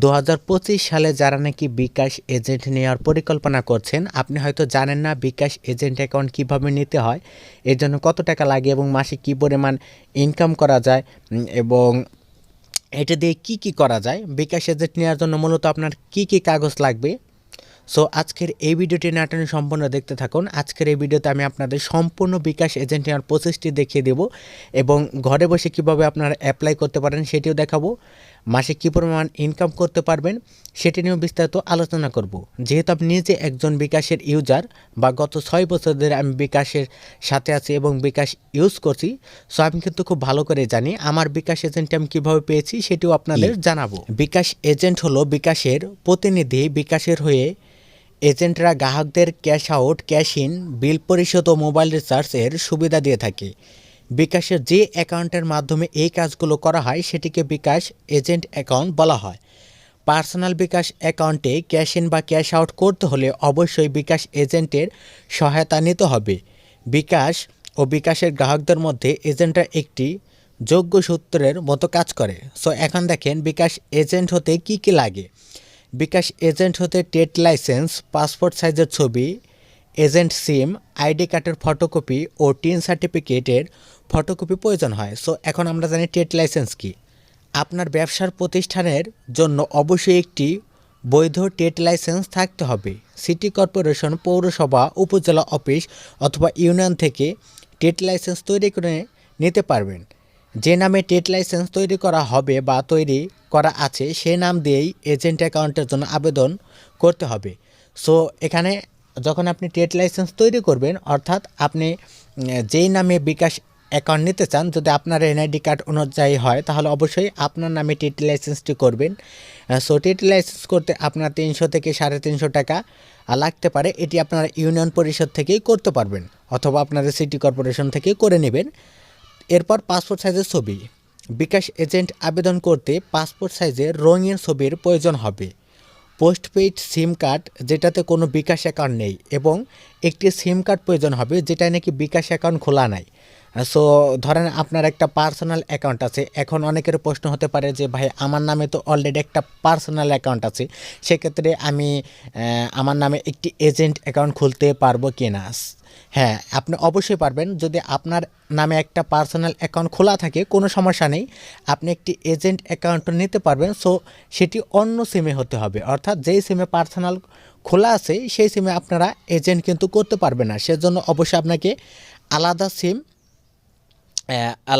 দু হাজার পঁচিশ সালে যারা নাকি বিকাশ এজেন্ট নেওয়ার পরিকল্পনা করছেন, আপনি হয়তো জানেন না বিকাশ এজেন্ট অ্যাকাউন্ট কীভাবে নিতে হয়, এর জন্য কত টাকা লাগে এবং মাসে কী পরিমাণ ইনকাম করা যায় এবং এটা দিয়ে কি কি করা যায়, বিকাশ এজেন্ট নেওয়ার জন্য মূলত আপনার কি কি কাগজ লাগবে? সো আজকের এই ভিডিওটি নাটনে সম্পূর্ণ দেখতে থাকুন। আজকের এই ভিডিওতে আমি আপনাদের সম্পূর্ণ বিকাশ এজেন্ট নেওয়ার প্রসেসটি দেখিয়ে দেব এবং ঘরে বসে কীভাবে আপনারা অ্যাপ্লাই করতে পারেন সেটিও দেখাবো। মাসে কী পরিমাণ ইনকাম করতে পারবেন সেটি নিয়েও বিস্তারিত আলোচনা করব। যেহেতু আমি নিজে একজন বিকাশের ইউজার বা গত ছয় বছর ধরে আমি বিকাশের সাথে আছি এবং বিকাশ ইউজ করছি সো আমি কিন্তু খুব ভালো করে জানি আমার বিকাশ এজেন্টটি আমি কীভাবে পেয়েছি সেটিও আপনাদের জানাব। বিকাশ এজেন্ট হলো বিকাশের প্রতিনিধি বিকাশের হয়ে এজেন্টরা গ্রাহকদের cash out cash in bill পরিশোধ ও মোবাইল রিচার্জের সুবিধা দিয়ে থাকে। বিকাশের যে অ্যাকাউন্টের মাধ্যমে এই কাজগুলো করা হয়, সেটিকে বিকাশ এজেন্ট অ্যাকাউন্ট বলা হয়। পার্সোনাল বিকাশ অ্যাকাউন্টে ক্যাশ ইন বা ক্যাশ আউট করতে হলে অবশ্যই বিকাশ এজেন্টের সহায়তা নিতে হবে। বিকাশ ও বিকাশের গ্রাহকদের মধ্যে এজেন্টরা একটি যোগ্য সূত্রের মতো কাজ করে। সো এখন দেখেন বিকাশ এজেন্ট হতে কি কি লাগে? বিকাশ এজেন্ট হতে টেট লাইসেন্স, পাসপোর্ট সাইজের ছবি এজেন্ট সিম, আইডি কার্ডের ফটোকপি ও টিন সার্টিফিকেটের ফটোকপি প্রয়োজন হয়। সো এখন আমরা জানি টেট লাইসেন্স কি। আপনার ব্যবসার প্রতিষ্ঠানের জন্য অবশ্যই একটি বৈধ টেট লাইসেন্স থাকতে হবে। সিটি কর্পোরেশন, পৌরসভা, উপজেলা অফিস অথবা ইউনিয়ন থেকে টেট লাইসেন্স তৈরি করে নিতে পারবেন। যে নামে টেট লাইসেন্স তৈরি করা হবে বা তৈরি করা আছে, সে নাম দিয়েই এজেন্ট অ্যাকাউন্টের জন্য আবেদন করতে হবে। সো এখানে যখন আপনি টেট লাইসেন্স তৈরি করবেন, অর্থাৎ আপনি যেই নামে বিকাশ অ্যাকাউন্ট নিতে চান, যদি আপনার এনআইডি কার্ড অনুযায়ী হয়, তাহলে অবশ্যই আপনার নামে টিটি লাইসেন্সটি করবেন। সো টিটি লাইসেন্স করতে আপনার তিনশো থেকে সাড়ে তিনশো টাকা লাগতে পারে। এটি আপনারা ইউনিয়ন পরিষদ থেকেই করতে পারবেন, অথবা আপনারা সিটি কর্পোরেশন থেকেই করে নেবেন। এরপর পাসপোর্ট সাইজের ছবি। বিকাশ এজেন্ট আবেদন করতে পাসপোর্ট সাইজের রঙিন ছবির প্রয়োজন হবে। পোস্টপেইড সিম কার্ড যেটাতে কোনো বিকাশ অ্যাকাউন্ট নেই এবং একটি সিম কার্ড প্রয়োজন হবে যেটায় নাকি বিকাশ অ্যাকাউন্ট খোলা নাই। সো ধরেন আপনার একটা পার্সোনাল অ্যাকাউন্ট আছে। এখন অনেকের প্রশ্ন হতে পারে যে, ভাই, আমার নামে তো অলরেডি একটা পার্সোনাল অ্যাকাউন্ট আছে। সেক্ষেত্রে আমি আমার নামে একটি এজেন্ট অ্যাকাউন্ট খুলতে পারব কি না হ্যাঁ আপনি অবশ্যই পারবেন। যদি আপনার নামে একটা পার্সোনাল অ্যাকাউন্ট খোলা থাকে, কোনো সমস্যা নেই। আপনি একটি এজেন্ট অ্যাকাউন্ট নিতে পারবেন। সো সেটি অন্য সিমে হতে হবে। অর্থাৎ যেই সিমে পার্সোনাল খোলা আছে, সেই সিমে আপনারা এজেন্ট কিন্তু করতে পারবেন না। সেজন্য অবশ্যই আপনাকে আলাদা সিম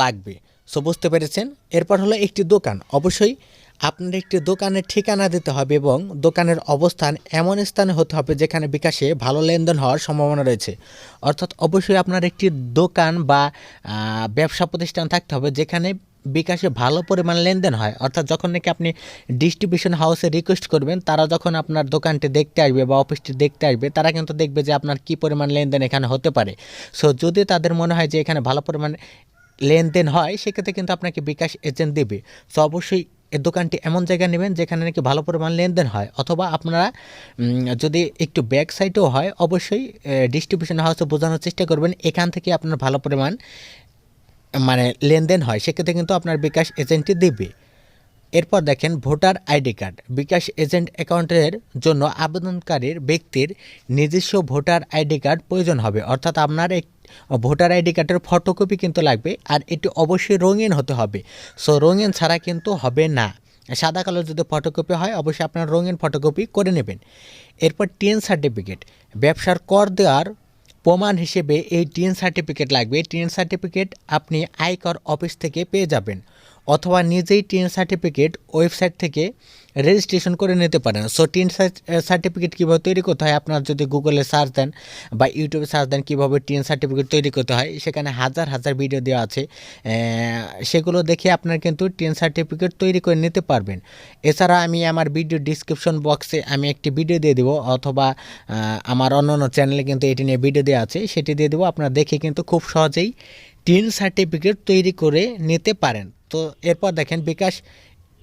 লাগবে। সো বুঝতে পেরেছেন? এরপর হলো একটি দোকান। অবশ্যই আপনার একটি দোকানের ঠিকানা দিতে হবে এবং দোকানের অবস্থান এমন স্থানে হতে হবে যেখানে বিকাশে ভালো লেনদেন হওয়ার সম্ভাবনা রয়েছে। অর্থাৎ অবশ্যই আপনার একটি দোকান বা ব্যবসা প্রতিষ্ঠান থাকতে হবে যেখানে বিকাশে ভালো পরিমাণ লেনদেন হয়। অর্থাৎ যখন নাকি আপনি ডিস্ট্রিবিউশন হাউসে রিকোয়েস্ট করবেন, তারা যখন আপনার দোকানটি দেখতে আসবে বা অফিসটি দেখতে আসবে, তারা কিন্তু দেখবে যে আপনার কী পরিমাণ লেনদেন এখানে হতে পারে। সো যদি তাদের মনে হয় যে এখানে ভালো পরিমাণ লেনদেন হয়, সেক্ষেত্রে কিন্তু আপনাকে বিকাশ এজেন্ট দেবে। সো অবশ্যই এই দোকানটি এমন জায়গায় নেবেন যেখানে নাকি ভালো পরিমাণ লেনদেন হয়। অথবা আপনারা যদি একটু ব্যাক সাইডেও হয়, অবশ্যই ডিস্ট্রিবিউশন হাউসে বোঝানোর চেষ্টা করবেন, এখান থেকে আপনার ভালো পরিমাণ মানে লেনদেন হয়, সেক্ষেত্রে কিন্তু আপনার বিকাশ এজেন্টটি দেবে। এরপর দেখেন voter ID card. BKash agent অ্যাকাউন্টের জন্য আবেদনকারীর ব্যক্তির নিজস্ব ভোটার আইডি কার্ড প্রয়োজন হবে। অর্থাৎ আপনার এক, ভোটার আইডি কার্ডের ফটোকপি কিন্তু লাগবে আর এটি অবশ্যই রঙিন হতে হবে। সো রঙিন ছাড়া কিন্তু হবে না। সাদা কালো যদি ফটোকপি হয়, অবশ্যই আপনার রঙিন ফটোকপি করে নেবেন। এরপর টিএন সার্টিফিকেট। ব্যবসার কর দেওয়ার প্রমাণ হিসেবে এই টিএন সার্টিফিকেট লাগবে। টিএন সার্টিফিকেট আপনি আয়কর অফিস থেকে পেয়ে যাবেন। অথবা নিজেই টিন সার্টিফিকেট ওয়েবসাইট থেকে রেজিস্ট্রেশন করে নিতে পারেন। সো টিএন সার্টিফিকেট কীভাবে তৈরি করতে হয় আপনার যদি গুগলে সার্চ দেন বা ইউটিউবে সার্চ দেন কীভাবে টিন সার্টিফিকেট তৈরি করতে হয়, সেখানে হাজার হাজার ভিডিও দেওয়া আছে। সেগুলো দেখে আপনার কিন্তু টিন সার্টিফিকেট তৈরি করে নিতে পারবেন। এছাড়া আমি আমার ভিডিও ডিসক্রিপশন বক্সে আমি একটি ভিডিও দিয়ে দেবো, অথবা আমার অন্য অন্য চ্যানেলে কিন্তু এটি নিয়ে ভিডিও দেওয়া আছে, সেটি দিয়ে দেবো। আপনারা দেখে কিন্তু খুব সহজেই টিন সার্টিফিকেট তৈরি করে নিতে পারেন। তো এরপর দেখেন বিকাশ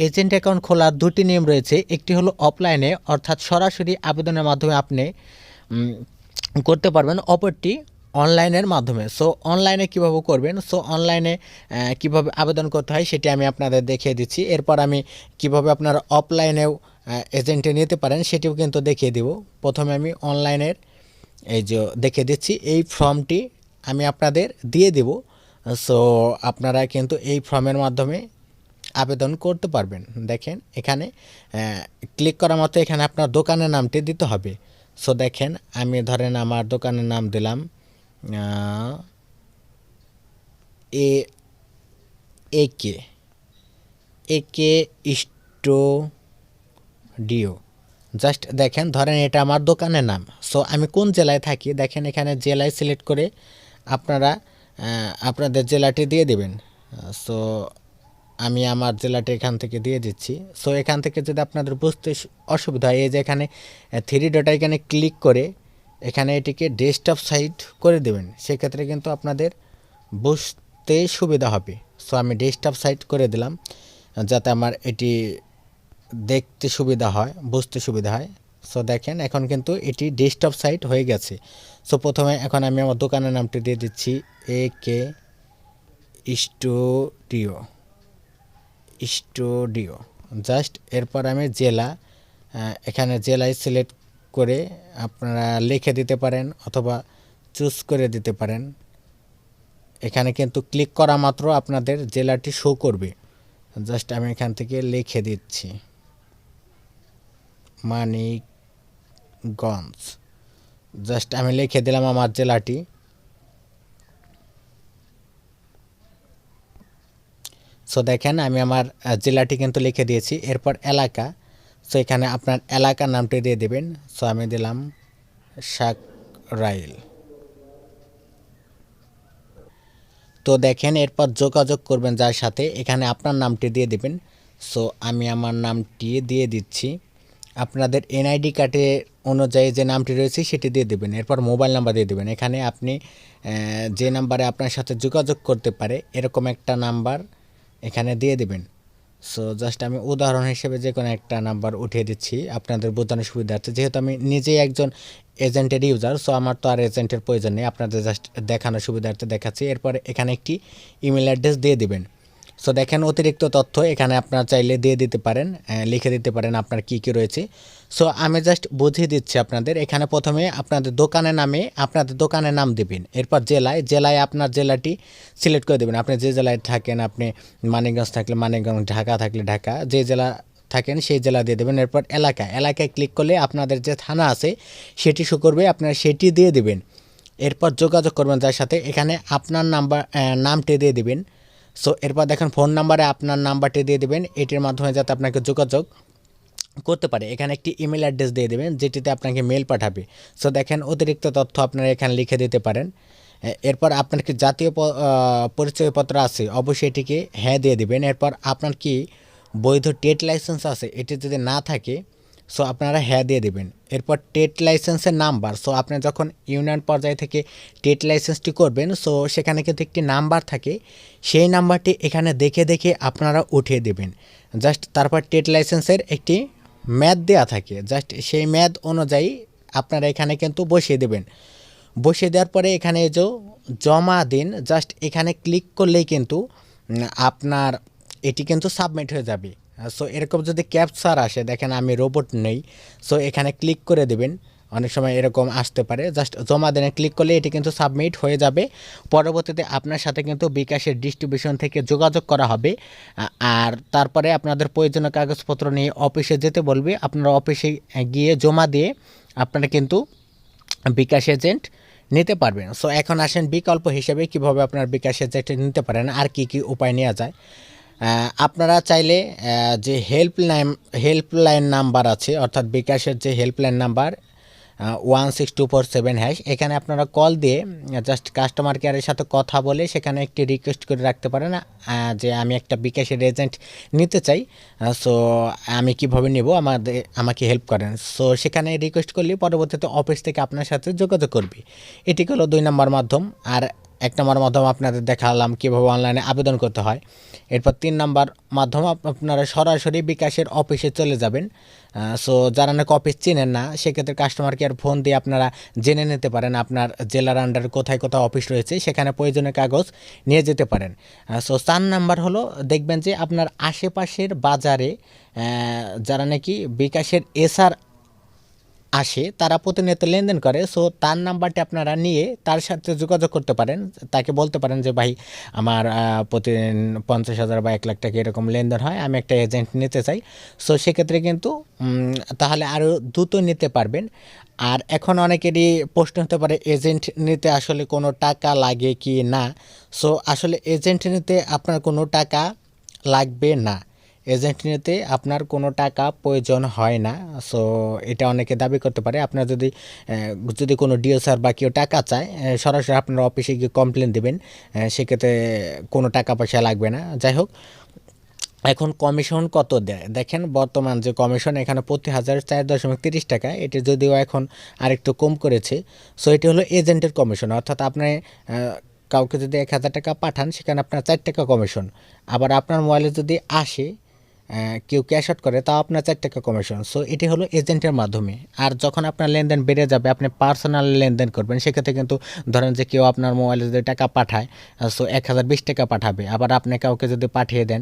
এজেন্ট অ্যাকাউন্ট খোলার দুটি নিয়ম রয়েছে। একটি হলো অফলাইনে অর্থাৎ সরাসরি আবেদনের মাধ্যমে আপনি করতে পারবেন। অপরটি অনলাইনের মাধ্যমে। সো অনলাইনে কীভাবে করবেন? সো অনলাইনে কীভাবে আবেদন করতে হয় সেটি আমি আপনাদের দেখিয়ে দিচ্ছি। এরপর আমি কীভাবে আপনারা অফলাইনেও এজেন্টে নিতে পারেন সেটিও কিন্তু দেখিয়ে দিব। প্রথমে আমি অনলাইনের এই যে, দেখিয়ে দিচ্ছি। এই ফর্মটি আমি আপনাদের দিয়ে দেব। সো আপনারা কিন্তু এই ফর্মের মাধ্যমে আবেদন করতে পারবেন। দেখেন এখানে ক্লিক করা মতো এখানে আপনার দোকানের নামটি দিতে হবে। সো দেখেন আমি ধরেন আমার দোকানের নাম দিলাম আহ, এ কে একে একে স্টুডিও। জাস্ট দেখেন ধরেন এটা আমার দোকানের নাম। সো আমি কোন জেলায় থাকি? দেখেন এখানে জেলায় সিলেক্ট করে আপনারা আপনাদের জেলাটি দিয়ে দেবেন। সো আমি আমার জেলাটি এখান থেকে দিয়ে দিচ্ছি। সো এখান থেকে যদি আপনাদের বুঝতে অসুবিধা হয়, এই যে এখানে থ্রি ডট এখানে ক্লিক করে এখানে এটিকে ডেস্কটপ সাইট করে দেবেন। সেক্ষেত্রে কিন্তু আপনাদের বুঝতে সুবিধা হবে। সো আমি ডেস্কটপ সাইট করে দিলাম, যাতে আমার এটি দেখতে সুবিধা হয়, বুঝতে সুবিধা হয়। সো দেখেন, এখন কিন্তু এটি ডেস্কটপ সাইট হয়ে গেছে। সো প্রথমে এখন আমি আমার দোকানের নামটি দিয়ে দিচ্ছি A K studio studio just এরপর আমি জেলা এখানে জেলায় সিলেক্ট করে আপনারা লিখে দিতে পারেন অথবা চুজ করে দিতে পারেন। এখানে কিন্তু ক্লিক করা মাত্র আপনাদের জেলাটি শো করবে। জাস্ট আমি এখান থেকে লিখে দিচ্ছি। মানিকগঞ্জ জাস্ট আমি লিখে দিলাম আমার জেলাটি সো দেখেন, আমি আমার জেলাটি কিন্তু লিখে দিয়েছি। এরপর এলাকা। সো এখানে আপনার এলাকার নামটি দিয়ে দেবেন। সো আমি দিলাম রাইল। তো দেখেন, এরপর যোগাযোগ করবেন যার সাথে। এখানে আপনার নামটি দিয়ে দেবেন। সো আমি আমার নামটি দিয়ে দিচ্ছি। আপনাদের এনআইডি কার্ডে অনুযায়ী যে নামটি রয়েছে সেটি দিয়ে দেবেন। এরপর মোবাইল নাম্বার দিয়ে দেবেন। এখানে আপনি যে নাম্বারে আপনার সাথে যোগাযোগ করতে পারে, এরকম একটা নাম্বার এখানে দিয়ে দেবেন। সো জাস্ট আমি উদাহরণ হিসেবে যে কোনো একটা নাম্বার উঠিয়ে দিচ্ছি আপনাদের বোঝানোর সুবিধার্থে। যেহেতু আমি নিজেই একজন এজেন্টের ইউজার সো আমার তো আর এজেন্টের প্রয়োজন নেই। আপনাদের জাস্ট দেখানোর সুবিধার্থে দেখাচ্ছি। এরপর এখানে একটি ইমেল অ্যাড্রেস দিয়ে দিবেন। সো দেখেন অতিরিক্ত তথ্য এখানে আপনারা চাইলে দিয়ে দিতে পারেন লিখে দিতে পারেন আপনার কি কি রয়েছে। সো আমি জাস্ট বুঝিয়ে দিচ্ছি আপনাদের, এখানে প্রথমে আপনাদের দোকানের নামে আপনাদের দোকানের নাম দেবেন। এরপর জেলায় জেলায় আপনার জেলাটি সিলেক্ট করে দেবেন। আপনি যে জেলায় থাকেন, আপনি মানিকগঞ্জ থাকলে মানিকগঞ্জ, ঢাকা থাকলে ঢাকা, যে জেলা থাকেন সেই জেলা দিয়ে দেবেন। এরপর এলাকা এলাকায় ক্লিক করলে আপনাদের যে থানা আছে, সেটি শো করবে, আপনারা সেটি দিয়ে দেবেন। এরপর যোগাযোগ করবেন যার সাথে, এখানে আপনার নাম্বার নামটি দিয়ে দিবেন। সো এরপর দেখেন ফোন নাম্বারে আপনার নাম্বারটি দিয়ে দেবেন। এটির মাধ্যমে যাতে আপনাকে যোগাযোগ করতে পারে। এখানে একটি ইমেল অ্যাড্রেস দিয়ে দেবেন, যেটিতে আপনাকে মেল পাঠাবে। সো দেখেন অতিরিক্ত তথ্য আপনারা এখানে লিখে দিতে পারেন। এরপর আপনার কি জাতীয় পরিচয়পত্র আছে? অবশ্যই এটিকে হ্যাঁ দিয়ে দেবেন। এরপর আপনার কি বৈধ টেট লাইসেন্স আছে? এটি যদি না থাকে সো আপনারা হ্যাঁ দিয়ে দেবেন। এরপর টেট লাইসেন্সের নাম্বার। সো আপনি যখন ইউনিয়ন পর্যায় থেকে টেট লাইসেন্সটি করবেন সো সেখানে কিন্তু একটি নাম্বার থাকে। সেই নাম্বারটি এখানে দেখে দেখে আপনারা উঠিয়ে দেবেন। জাস্ট তারপর টেট লাইসেন্সের একটি ম্যাথ দেওয়া থাকে। জাস্ট সেই ম্যাথ অনুযায়ী আপনারা এখানে কিন্তু বসিয়ে দেবেন। বসিয়ে দেওয়ার পরে এখানে যে জমা দিন জাস্ট এখানে ক্লিক করলেই কিন্তু আপনার এটি কিন্তু সাবমিট হয়ে যাবে। সো এরকম যদি ক্যাপচার আসে, দেখেন আমি রোবট নেই সো এখানে ক্লিক করে দেবেন। অনেক সময় এরকম আসতে পারে। জাস্ট জমা দেনে ক্লিক করলে এটি কিন্তু সাবমিট হয়ে যাবে। পরবর্তীতে আপনার সাথে কিন্তু বিকাশের ডিস্ট্রিবিউশন থেকে যোগাযোগ করা হবে। আর তারপরে আপনাদের প্রয়োজনীয় কাগজপত্র নিয়ে অফিসে যেতে বলবে। আপনারা অফিসে গিয়ে জমা দিয়ে আপনারা কিন্তু বিকাশ এজেন্ট নিতে পারবেন। সো এখন আসেন বিকল্প হিসেবে কীভাবে আপনার বিকাশ এজেন্ট নিতে পারেন, আর কি কি উপায় নেওয়া যায়। আপনারা চাইলে যে হেল্পলাইন হেল্পলাইন নাম্বার আছে, অর্থাৎ বিকাশের যে helpline number one six two four seven hash এখানে আপনারা কল দিয়ে জাস্ট কাস্টমার কেয়ারের সাথে কথা বলে সেখানে একটি রিকোয়েস্ট করে রাখতে পারেন যে আমি একটা বিকাশের এজেন্ট নিতে চাই সো আমি কীভাবে নেব আমাদের আমাকে হেল্প করেন। সো সেখানে রিকোয়েস্ট করলে পরবর্তীতে অফিস থেকে আপনার সাথে যোগাযোগ করবে। এটি হলো দুই নম্বর মাধ্যম, আর এক নম্বর মাধ্যম আপনাদের দেখালাম কীভাবে অনলাইনে আবেদন করতে হয়। এরপর তিন নম্বর মাধ্যম আপ- আপনারা সরাসরি বিকাশের অফিসে চলে যাবেন। সো যারা নাকি অফিস চেনেন না, সেক্ষেত্রে কাস্টমার কেয়ার ফোন দিয়ে আপনারা জেনে নিতে পারেন আপনার জেলার আন্ডারে কোথায় কোথায় অফিস রয়েছে, সেখানে প্রয়োজনীয় কাগজ নিয়ে যেতে পারেন। সো চার নাম্বার হলো দেখবেন যে আপনার আশেপাশের বাজারে যারা নাকি বিকাশের এসআর আসে, তারা প্রতিনিয়ত লেনদেন করে। সো তার নাম্বারটি আপনারা নিয়ে তার সাথে যোগাযোগ করতে পারেন। তাকে বলতে পারেন যে, ভাই, আমার প্রতিদিন পঞ্চাশ হাজার বা এক লাখ টাকা এরকম লেনদেন হয়, আমি একটা এজেন্ট নিতে চাই। সো সেক্ষেত্রে কিন্তু তাহলে আরও দ্রুত নিতে পারবেন। আর এখন অনেকেরই প্রশ্ন হতে পারে এজেন্ট নিতে আসলে কোনো টাকা লাগে কি না? সো আসলে এজেন্ট নিতে আপনার কোনো টাকা লাগবে না। এজেন্ট নিতে আপনার কোনো টাকা প্রয়োজন হয় না। সো এটা অনেকে দাবি করতে পারে। আপনার যদি যদি কোনো ডিওসার বা কেউ টাকা চায় সরাসরি আপনার অফিসে গিয়ে কমপ্লেন দেবেন। সেক্ষেত্রে কোনো টাকা পয়সা লাগবে না। যাই হোক, এখন কমিশন কত দেয়? দেখেন, বর্তমান যে কমিশন এখানে প্রতি হাজার চার দশমিক তিরিশ টাকা। এটি যদিও এখন আরেকটু কম করেছে। সো এটি হলো এজেন্টের কমিশন অর্থাৎ আপনি কাউকে যদি এক হাজার টাকা পাঠান, সেখানে আপনার চার টাকা কমিশন আবার আপনার মোবাইলে যদি আসে কেউ ক্যাশ আউট করে, তাও আপনার চার টাকা কমিশন সো এটি হলো এজেন্টের মাধ্যমে। আর যখন আপনার লেনদেন বেড়ে যাবে, আপনি পার্সোনাল লেনদেন করবেন, সেক্ষেত্রে কিন্তু ধরেন যে কেউ আপনার মোবাইলে যদি টাকা পাঠায় সো এক হাজার বিশ টাকা পাঠাবে। আবার আপনি কাউকে যদি পাঠিয়ে দেন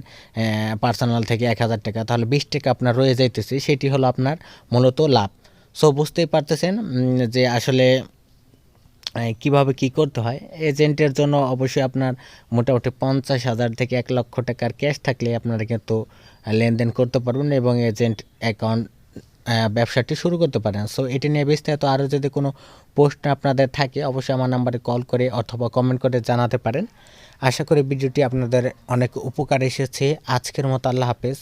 পার্সোনাল থেকে এক হাজার টাকা, তাহলে বিশ টাকা আপনার রয়ে যাইতেছে। সেটি হলো আপনার মূলত লাভ। সো বুঝতেই পারতেছেন যে আসলে কীভাবে কি করতে হয়? এজেন্টের জন্য অবশ্যই আপনার মোটামুটি পঞ্চাশ হাজার থেকে এক লক্ষ টাকার ক্যাশ থাকলে আপনারা কিন্তু লেনদেন করতে পারবেন এবং এজেন্ট অ্যাকাউন্ট ব্যবসাটি শুরু করতে পারেন। সো, এটি নিয়ে বিস্তারিত আরও যদি কোনো প্রশ্ন আপনাদের থাকে, অবশ্যই আমার নাম্বারে কল করে অথবা কমেন্ট করে জানাতে পারেন। আশা করি ভিডিওটি আপনাদের অনেক উপকার এসেছে। আজকের মতো আল্লাহ হাফেজ।